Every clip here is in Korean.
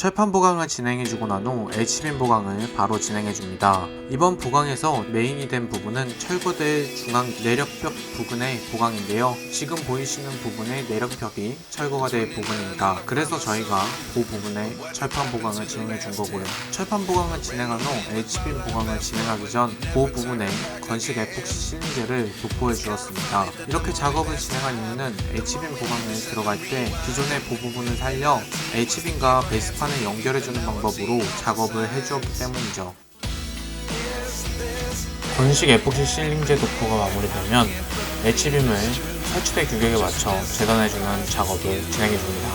철판 보강을 진행해주고 난 후 H빔 보강을 바로 진행해줍니다. 이번 보강에서 메인이 된 부분은 철거대 중앙 내력벽 부분의 보강인데요. 지금 보이시는 부분의 내력벽이 철거가 될 부분입니다. 그래서 저희가 그 부분에 철판 보강을 진행해준 거고요. 철판 보강을 진행한 후 H빔 보강을 진행하기 전 그 부분에 건식 에폭시 실린제를 도포해 주었습니다. 이렇게 작업을 진행한 이유는 H빔 보강을 들어갈 때 기존의 보 부분을 살려 H빔과 베이스판 을 연결해주는 방법으로 작업을 해주었기 때문이죠. 건식 에폭시 실링제 도포가 마무리되면 H빔을 설치대 규격에 맞춰 재단해주는 작업을 진행해줍니다.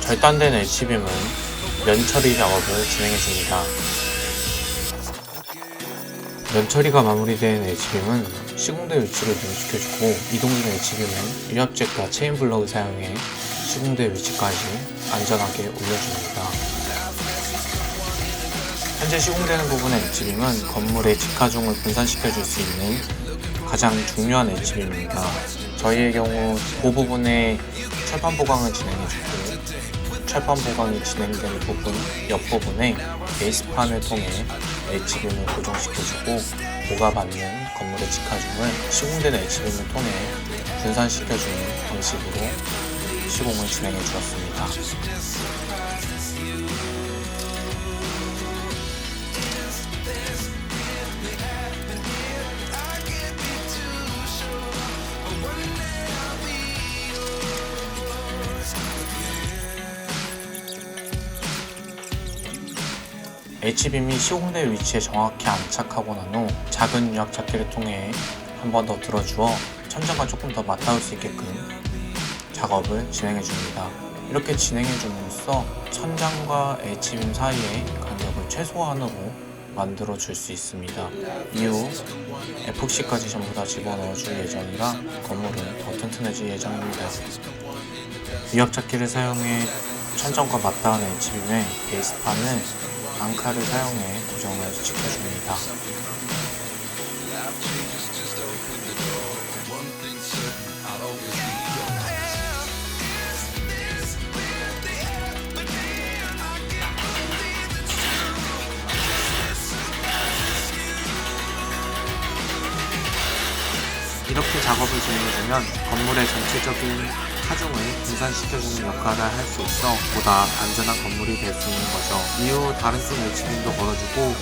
절단된 H빔은 면 처리 작업을 진행해줍니다. 면처리가 마무리된 H빔은 시공대 위치를 눈시켜주고 이동 중 H빔은 유압잭과 체인 블럭을 사용해 시공대 위치까지 안전하게 올려줍니다. 현재 시공되는 부분의 H빔은 건물의 직하중을 분산시켜줄 수 있는 가장 중요한 H빔입니다. 저희의 경우 그 부분에 철판 보강을 진행해주고 철판 보강이 진행되는 부분 옆부분에 베이스판을 통해 H빔을 고정시켜주고 보가 받는 건물의 직하중을 시공된 H빔을 통해 분산시켜주는 방식으로 시공을 진행해 주었습니다. H빔이 시공대 위치에 정확히 안착하고 난 후 작은 유압 잡기를 통해 한 번 더 들어주어 천장과 조금 더 맞닿을 수 있게끔 작업을 진행해 줍니다. 이렇게 진행해 줌으로써 천장과 H빔 사이의 간격을 최소한으로 만들어 줄 수 있습니다. 이후 에폭시까지 전부 다 집어넣어 줄 예정이라 건물은 더 튼튼해질 예정입니다. 위압 잡기를 사용해 천장과 맞닿은 H빔의 베이스판을 앙카를 사용해 고정을 시켜줍니다. 이렇게 작업을 진행해주면 건물의 전체적인 하중을 분산시켜주는 역할을 할 수 있어 보다 안전한 건물이 될 수 있는 거죠. 이후 다른 쪽 H빔도 걸어주고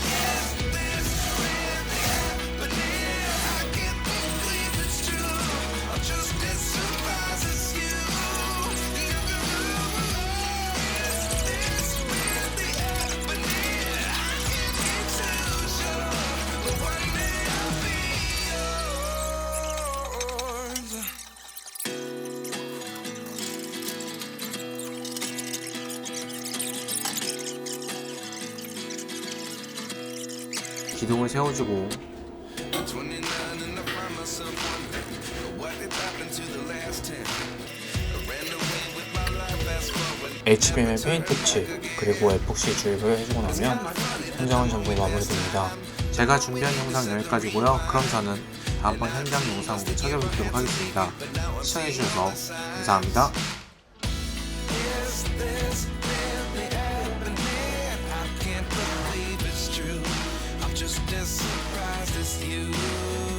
기둥을 세워주고 H빔의 페인트 칠 그리고 에폭시 주입을 해주고 나면 현장은 전부 마무리됩니다. 제가 준비한 영상 여기까지고요. 그럼 저는 다음번 현장 영상으로 찾아뵙도록 하겠습니다. 시청해주셔서 감사합니다. Just as surprised as you.